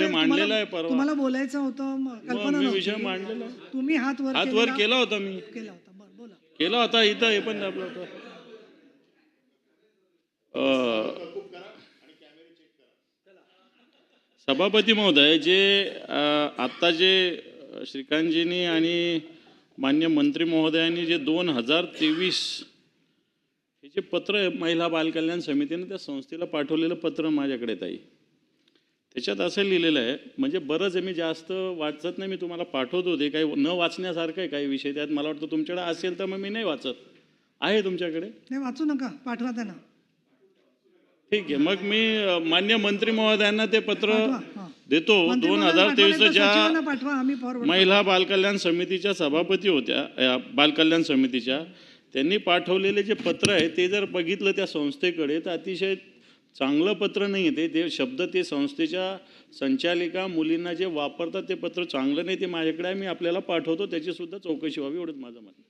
विषय मांडलेला आहे परवा. तुम्हाला बोलायचं होतं कल्पना मी. विषय मांडलेला. तुम्ही हात वर हात वर केला होता मी. केला होता बरं बोला. केला होता इथं हे पण दाबलं होतं सभापती महोदय जे आत्ता जे श्रीकांतजींनी आणि मान्य मंत्री महोदयांनी जे दोन हजार तेवीस हे जे पत्र महिला बालकल्याण समितीने त्या संस्थेला पाठवलेलं पत्र माझ्याकडे ताई. त्याच्यात असं लिहिलेलं आहे म्हणजे बरंच आहे मी जास्त वाचत नाही मी तुम्हाला पाठवतो ते. काही न वाचण्यासारखं आहे काही विषय त्यात मला वाटतं तुमच्याकडे असेल तर मग मी नाही वाचत. आहे तुमच्याकडे? नाही वाचू नका पाठवा त्यांना. ठीक आहे मग मी मान्य मंत्री महोदयांना ते पत्र देतो. दोन हजार तेवीसच्या महिला बालकल्याण समितीच्या सभापती होत्या बालकल्याण समितीच्या. त्यांनी पाठवलेले जे पत्र आहे ते जर बघितलं त्या संस्थेकडे तर अतिशय चांगलं पत्र नाही आहे ते. ते शब्द ते संस्थेच्या संचालिका मुलींना जे वापरतात ते पत्र चांगलं नाही ते माझ्याकडे आहे मी आपल्याला पाठवतो त्याची सुद्धा चौकशी व्हावी एवढंच माझं म्हणणं